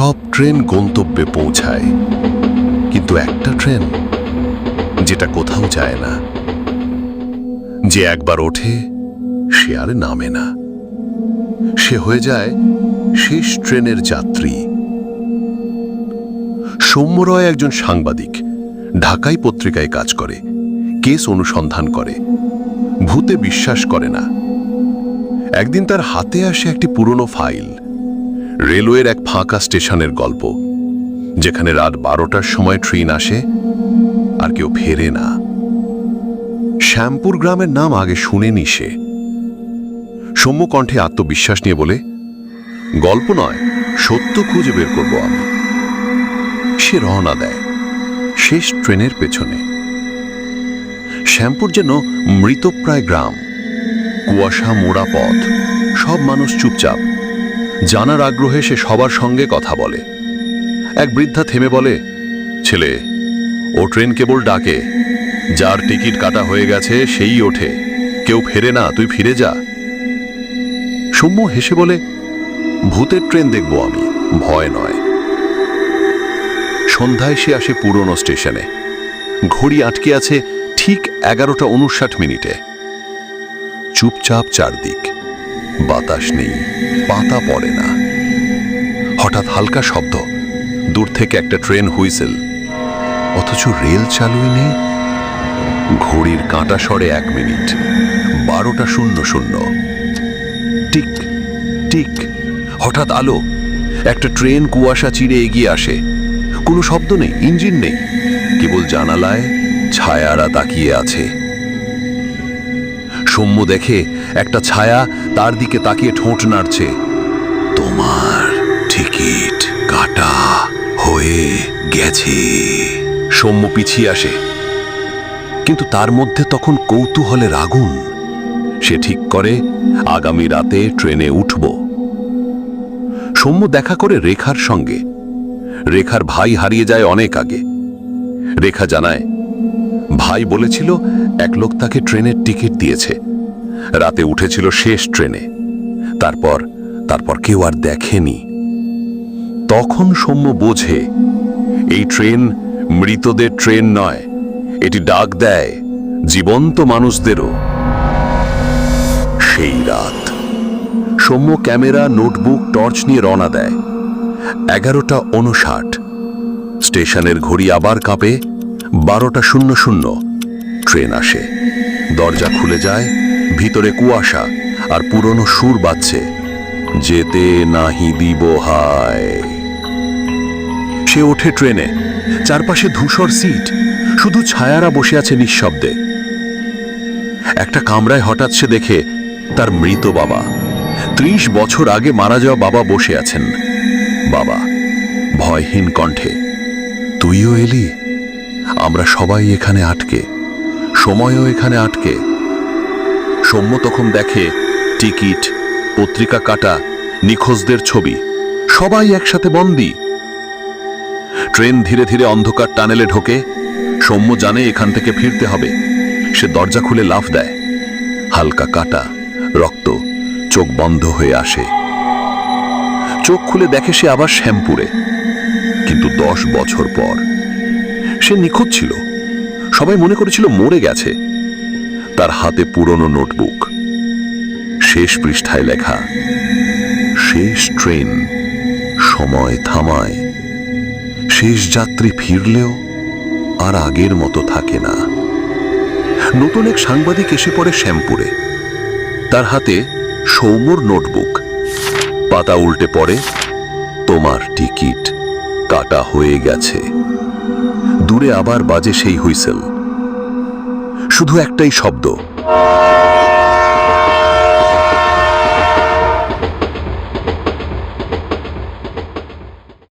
সব ট্রেন গন্তব্যে পৌঁছায়। কিন্তু একটা ট্রেন যেটা কোথাও যায় না। যে একবার ওঠে, সে আর নামে না। সে হয়ে যায় শেষ ট্রেনের যাত্রী। সৌম্যরয় একজন সাংবাদিক ঢাকাই পত্রিকায় কাজ করে, কেস অনুসন্ধান করে, ভূতে বিশ্বাস করে না। একদিন তার হাতে আসে একটি পুরনো ফাইল। রেলওয়ের এক ফাঁকা স্টেশনের গল্প, যেখানে রাত বারোটার সময় ট্রেন আসে আর কেউ ফেরে না। শ্যামপুর গ্রামের নাম আগে শুনেনি সে। সৌম্য কণ্ঠে আত্মবিশ্বাস নিয়ে বলে, গল্প নয়, সত্য খুঁজে বের করব আমি। সে রওনা দেয়, শেষ ট্রেনের পেছনে। শ্যামপুর যেন মৃতপ্রায় গ্রাম, কুয়াশা মোড়া পথ, সব মানুষ চুপচাপ। জানার আগ্রহে সে সবার সঙ্গে কথা বলে। এক বৃদ্ধা থেমে বলে, ছেলে, ও ট্রেন কেবল ডাকে। যার টিকিট কাটা হয়ে গেছে, সেই ওঠে। কেউ ফেরে না, তুই ফিরে যা। সৌম্য হেসে বলে, ভূতের ট্রেন দেখব আমি, ভয় নয়। সন্ধ্যায় সে আসে পুরনো স্টেশনে। ঘড়ি আটকে আছে ঠিক এগারোটা উনষাট মিনিটে। চুপচাপ চারদিক। বাতাস নেই, পাতা পড়ে না। হঠাৎ হালকা শব্দ, দূর থেকে একটা ট্রেন হুইসেল। অথচ রেল চালুই নেই। ঘড়ির কাঁটা সরে এক মিনিট, বারোটা শূন্য শূন্য। টিক টিক, হঠাৎ আলো, একটা ট্রেন কুয়াশা চিড়ে এগিয়ে আসে। কোনো শব্দ নেই, ইঞ্জিন নেই, কেবল জানালায় ছায়ারা তাকিয়ে আছে। সৌম্য দেখে একটা ছায়া তার দিকে তাকিয়ে ঠোঁট নাড়ছে। তোমার টিকিট কাটা হয়ে গেছে। সৌম্য পিছিয়ে আসে। কিন্তু তার মধ্যে তখন কৌতূহলের আগুন সে ঠিক করে, আগামী রাতে ট্রেনে উঠব। সৌম্য দেখা করে রেখার সঙ্গে। রেখার ভাই হারিয়ে যায় অনেক আগে। রেখা জানায়, ভাই বলেছিল, এক লোক তাকে ট্রেনের টিকিট দিয়েছে। রাতে উঠেছিল শেষ ট্রেনে। তারপর তারপর কেউ আর দেখেনি। তখন সৌম্য বোঝে, এই ট্রেন মৃতদের ট্রেন নয়, এটি ডাক দেয় জীবন্ত মানুষদেরও। সেই রাত, সৌম্য ক্যামেরা, নোটবুক, টর্চ নিয়ে রওনা দেয়। এগারোটা উনষাট স্টেশনের ঘড়ি আবার কাঁপে, বারোটা শূন্য শূন্য, ট্রেন আসে, দরজা খুলে যায় ভিতরে কুয়াশা আর পুরনো সুর বাজছে, যেতে নাহি দিব হায়। সে ওঠে ট্রেনে, চারপাশে ধূসর সিট, শুধু ছায়ারা বসে আছে নিঃশব্দে। একটা কামরায় হঠাৎ সে দেখে তার মৃত বাবা। ত্রিশ বছর আগে মারা যাওয়া বাবা বসে আছেন। বাবা, ভয়হীন কণ্ঠে, তুইও এলি? আমরা সবাই এখানে আটকে, সময়ও এখানে আটকে। সৌম্য তখন দেখে, টিকিট, পত্রিকা কাটা, নিখোঁজদের ছবি, সবাই একসাথে বন্দি। ট্রেন ধীরে ধীরে অন্ধকার টানেলে ঢোকে, সৌম্য জানে এখান থেকে ফিরতে হবে। সে দরজা খুলে লাফ দেয়। হালকা কাটা, রক্ত, চোখ বন্ধ হয়ে আসে। চোখ খুলে দেখে সে আবার শ্যামপুরে। কিন্তু দশ বছর পর, সে নিখোঁজ ছিল। সবাই মনে করেছিল মরে গেছে। তার হাতে পুরনো নোটবুক। শেষ পৃষ্ঠায় লেখা, শেষ ট্রেন, সময় থামায়। শেষ যাত্রী ফিরলেও আর আগের মতো থাকে না। নতুন এক সাংবাদিক এসে পড়ে শ্যামপুরে। তার হাতে সৌম্যর নোটবুক। পাতা উল্টে পড়ে, তোমার টিকিট কাটা হয়ে গেছে। দূরে আবার বাজে সেই হুইসেল। শুধু একটাই শব্দ।